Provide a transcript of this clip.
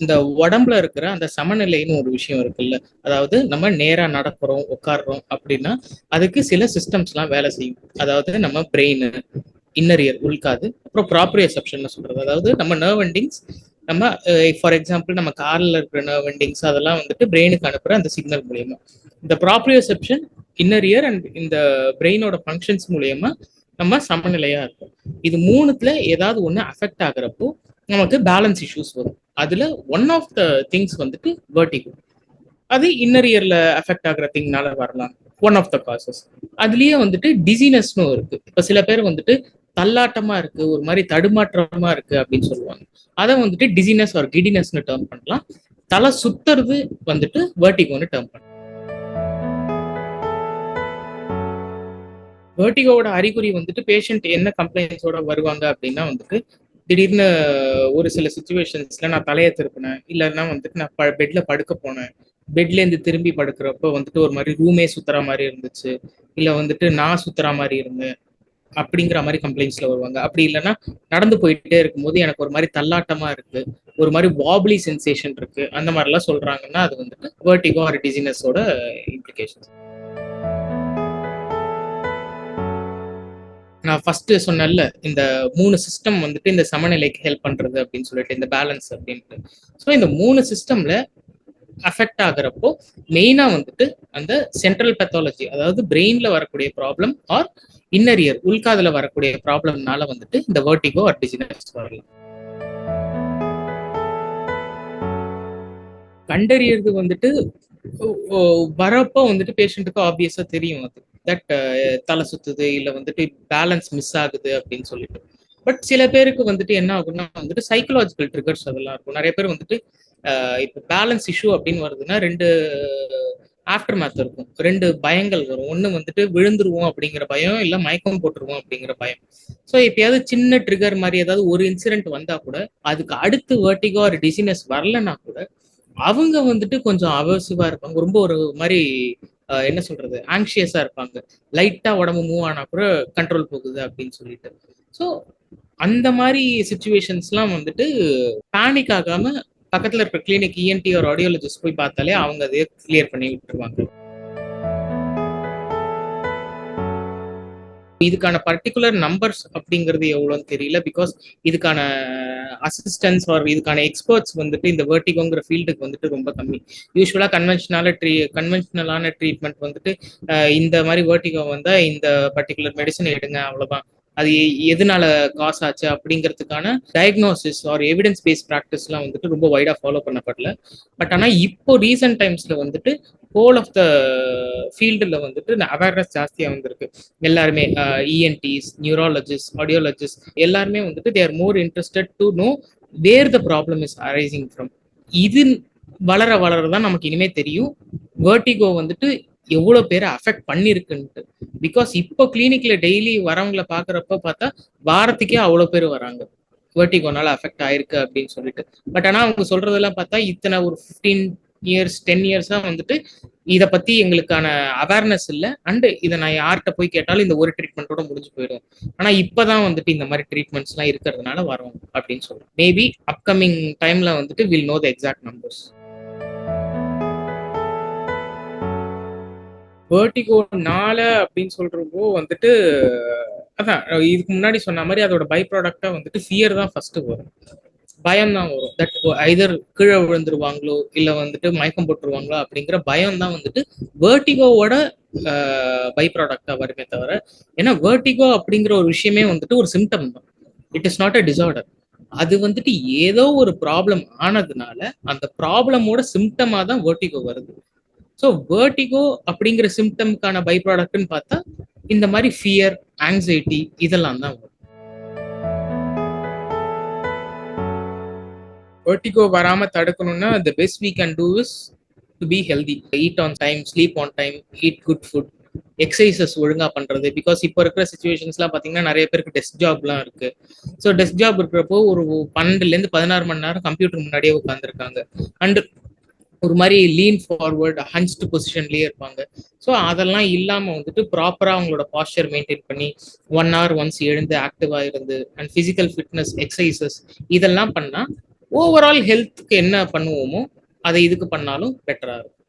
இந்த உடம்புல இருக்கிற அந்த சமநிலைன்னு ஒரு விஷயம் இருக்குல்ல. அதாவது நம்ம நேரா நடக்கிறோம் உட்காடுறோம் அப்படின்னா அதுக்கு சில சிஸ்டம்ஸ்லாம் வேலை செய்யும். அதாவது நம்ம பிரெயின் இன்னர் இயர் உள்காது. அப்புறம் ப்ராப்பர் எசப்ஷன் சொல்றது. அதாவது நம்ம நர்வ் எண்டிங்ஸ் நம்ம ஃபார் எக்ஸாம்பிள் நம்ம கார்ல இருக்கிற நர்வ் எண்டிங்ஸ் அதெல்லாம் வந்துட்டு பிரெயினுக்கு அனுப்புற அந்த சிக்னல் மூலியமா. இந்த proper reception inner ear and இந்த பிரெயினோட ஃபங்க்ஷன்ஸ் மூலியமா நம்ம சமநிலையா இருக்கும் இது மூணுத்துல ஏதாவது ஒண்ணு அஃபெக்ட் ஆகுறப்போ நமக்கு பேலன்ஸ் இஷ்யூஸ் வரும். அதுல ஒன் ஆஃப் த திங்ஸ் வந்துட்டு வேர்டிகோ அது இன்னர் இயர்ல அஃபெக்ட் ஆகுற திங்னால வரலாம். ஒன் ஆஃப் த காசஸ் அதுலயே வந்துட்டு டிசினஸ்னு இருக்கு. இப்ப சில பேர் வந்துட்டு தள்ளாட்டமா இருக்கு ஒரு மாதிரி தடுமாற்றமா இருக்கு அப்படின்னு சொல்லுவாங்க. அதை வந்துட்டு டிசினஸ் ஒரு கிடினஸ்னு டேர்ம் பண்ணலாம். தலை சுத்துறது வந்துட்டு வேர்டிகோன்னு டேர்ம் பண்ணலாம். வேர்டிகோவோட அறிகுறி வந்துட்டு பேஷண்ட் என்ன கம்ப்ளைண்ட்ஸோட வருவாங்க அப்படின்னா வந்துட்டு திடீர்னு ஒரு சில சுச்சுவேஷன்ஸ்ல நான் தலையை திருப்பினேன். இல்லைன்னா வந்துட்டு நான் பெட்ல படுக்க போனேன். பெட்ல இருந்து திரும்பி படுக்கிறப்ப வந்துட்டு ஒரு மாதிரி ரூமே சுத்துற மாதிரி இருந்துச்சு. இல்ல வந்துட்டு நான் சுத்துற மாதிரி இருந்தேன். அப்படிங்கிற மாதிரி கம்ப்ளைண்ட்ஸ்ல வருவாங்க. அப்படி இல்லைன்னா நடந்து போயிட்டே இருக்கும்போது எனக்கு ஒரு மாதிரி தள்ளாட்டமா இருக்கு. ஒரு மாதிரி வாப்லி சென்சேஷன் இருக்கு. அந்த மாதிரிலாம் சொல்றாங்கன்னா அது வந்துட்டு வேர்டிகோ ஆர் டிசினஸோட இம்ப்ளிகேஷன் நான் ஃபர்ஸ்ட் சொன்னேன்ல இந்த மூணு சிஸ்டம் வந்துட்டு இந்த சமநிலைக்கு ஹெல்ப் பண்றது அப்படின்னு சொல்லிட்டு இந்த பேலன்ஸ் அப்படின்ட்டு. ஸோ இந்த மூணு சிஸ்டம்ல அஃபெக்ட் ஆகுறப்போ மெயினா வந்துட்டு அந்த சென்ட்ரல் பெத்தாலஜி அதாவது பிரெயின்ல வரக்கூடிய ப்ராப்ளம் ஆர் இன்னர் இயர் உள்காதுல வரக்கூடிய ப்ராப்ளம்னால வந்துட்டு இந்த வேர்டிகோ ஆர் டிசினஸ் வரலாம். கண்டறியறது வந்துட்டு வரப்போ வந்துட்டு பேஷண்ட்டுக்கு ஆப்வியஸா தெரியும் அது. தட் uh, தலை சுத்துது இல்ல வந்துட்டு பேலன்ஸ் மிஸ் ஆகுது அப்படின்னு சொல்லிட்டு. பட் சில பேருக்கு வந்துட்டு என்ன ஆகும்னா வந்துட்டு சைக்கலாஜிக்கல் ட்ரிகர்ஸ் அதெல்லாம் இருக்கும். நிறைய பேர் வந்துட்டு இப்போ பேலன்ஸ் இஷ்யூ அப்படின்னு வருதுன்னா ரெண்டு ஆஃப்டர் மேத் இருக்கும். ரெண்டு பயங்கள் வரும். ஒன்று வந்துட்டு விழுந்துருவோம் அப்படிங்கிற பயம் இல்லை மயக்கம் போட்டுருவோம் அப்படிங்கிற பயம். ஸோ எப்பயாவது சின்ன ட்ரிகர் மாதிரி ஏதாவது ஒரு இன்சிடென்ட் வந்தா கூட அதுக்கு அடுத்து வேர்ட்டிகோ ஒரு டிசினஸ் வரலன்னா கூட அவங்க வந்துட்டு கொஞ்சம் அவசியமா இருப்பாங்க. ரொம்ப ஒரு மாதிரி என்ன சொல்றது? ஆங்ஷியஸா இருப்பாங்க. லைட்டா உடம்பு மூவ் ஆனா கூட கண்ட்ரோல் போகுது அப்படின்னு சொல்லிட்டு. ஸோ அந்த மாதிரி சுச்சுவேஷன்ஸ்லாம் வந்துட்டு பேனிக் ஆகாம பக்கத்துல இருக்க கிளினிக் இஎன்டி ஒரு ஆடியோலஜிஸ்ட் போய் பார்த்தாலே அவங்க அதே கிளியர் பண்ணி விட்டுருவாங்க. இதுக்கான பர்டிகுலர் நம்பர்ஸ் அப்படிங்கிறது எவ்வளோன்னு தெரியல பிகாஸ் இதுக்கான அசிஸ்டன்ஸ் ஆர் இதுக்கான எக்ஸ்பர்ட்ஸ் வந்துட்டு இந்த வேர்டிகோங்கிற ஃபீல்டுக்கு வந்துட்டு ரொம்ப கம்மி. யூஸ்வலாக கன்வென்ஷனால ட்ரீ கன்வென்ஷனலான ட்ரீட்மெண்ட் வந்துட்டு இந்த மாதிரி வேர்டிகோ வந்தால் இந்த பர்டிகுலர் மெடிசன் எடுங்க அவ்வளோதான் அது எதனால காஸ் ஆச்சு அப்படிங்கிறதுக்கான டயக்னோசிஸ் ஆர் எவிடன்ஸ் பேஸ்ட் ப்ராக்டிஸ்லாம் வந்துட்டு ரொம்ப வைடாக ஃபாலோ பண்ணப்படல. பட் ஆனால் இப்போ ரீசெண்ட் டைம்ஸில் வந்துட்டு ஹோல் ஆஃப் த ஃபீல்டில் வந்துட்டு அவேர்னஸ் ஜாஸ்தியாக வந்திருக்கு. எல்லாருமே இஎன்டிஸ் நியூராலஜிஸ்ட் ஆடியோலஜிஸ்ட் எல்லாருமே வந்துட்டு they're more interested to know where the problem is arising from இது வளர வளர தான் நமக்கு இனிமே தெரியும். வேர்டிகோ வந்துட்டு எவ்வளோ பேரை அஃபெக்ட் பண்ணியிருக்குன்ட்டு பிகாஸ் இப்போ கிளினிக்ல டெய்லி வரவங்களை பார்க்குறப்ப பார்த்தா வாரத்துக்கே அவ்வளோ பேர் வராங்க. வேர்டிகோனால அஃபெக்ட் ஆயிருக்கு அப்படின்னு சொல்லிட்டு. பட் ஆனால் அவங்க சொல்றதெல்லாம் பார்த்தா இத்தனை ஒரு ஃபிஃப்டீன் இயர்ஸ் டென் இயர்ஸா வந்துட்டு இதை பத்தி எங்களுக்கான அவேர்னஸ் இல்லை. அண்டு இதை நான் யார்கிட்ட போய் கேட்டாலும் இந்த ஒரு ட்ரீட்மெண்ட்டோட முடிஞ்சு போயிடும். ஆனா இப்பதான் வந்துட்டு இந்த மாதிரி ட்ரீட்மெண்ட்ஸ் எல்லாம் இருக்கிறதுனால வரும் அப்படின்னு சொல்றேன். மேபி அப்கமிங் டைம்ல வந்துட்டு will know the exact numbers வேர்டிகோனால அப்படின்னு சொல்றப்போ வந்துட்டு அதான் இதுக்கு முன்னாடி சொன்ன மாதிரி அதோட பை ப்ராடக்டா வந்துட்டு ஃபியர் தான் ஃபர்ஸ்ட் வரும். பயம் தான் வரும் தட் ஐதர் கீழே விழுந்துருவாங்களோ இல்லை வந்துட்டு மயக்கம் போட்டுருவாங்களோ அப்படிங்கிற பயம் தான் வந்துட்டு வேர்டிகோவோட பை ப்ராடக்டா வருமே தவிர ஏன்னா வேர்டிகோ அப்படிங்கிற ஒரு விஷயமே வந்துட்டு ஒரு சிம்டம் தான். It is not a disorder அது வந்துட்டு ஏதோ ஒரு ப்ராப்ளம் ஆனதுனால அந்த ப்ராப்ளமோட சிம்டமா தான் வேர்டிகோ வருது. ஸோ வேர்டிகோ அப்படிங்கிற சிம்டம்க்கான பை ப்ராடக்ட்னு பார்த்தா இந்த மாதிரி ஃபியர் ஆங்ஸைட்டி இதெல்லாம் தான் வரும். வேர்டிகோ வராம தடுக்கணும்னா the best we can do is to be healthy eat on time sleep on time eat good food exercises ஒழுங்கா பண்றது. பிகாஸ் இப்போ இருக்கிற சுச்சுவேஷன்ஸ்லாம் பார்த்தீங்கன்னா நிறைய பேருக்கு டெஸ்க் ஜாப்லாம் இருக்கு. ஸோ டெஸ்க் ஜாப் இருக்கிறப்போ ஒரு பன்னெண்டுலேருந்து பதினாறு மணி நேரம் கம்ப்யூட்டர் முன்னாடியே உட்காந்துருக்காங்க அண்ட் ஒரு மாதிரி லீன் ஃபார்வர்ட் ஹன்ஸ்டு பொசிஷன்லயே இருப்பாங்க. ஸோ அதெல்லாம் இல்லாமல் வந்துட்டு ப்ராப்பராக அவங்களோட பாஸ்டர் மெயின்டைன் பண்ணி ஒன் ஹவர் ஒன்ஸ் எழுந்து ஆக்டிவாக இருந்து அண்ட் ஃபிசிக்கல் ஃபிட்னஸ் எக்ஸசைசஸ் இதெல்லாம் பண்ணால் ஓவரால் ஹெல்த்துக்கு என்ன பண்ணுவோமோ அதை இதுக்கு பண்ணாலும் பெட்டராக இருக்கும்.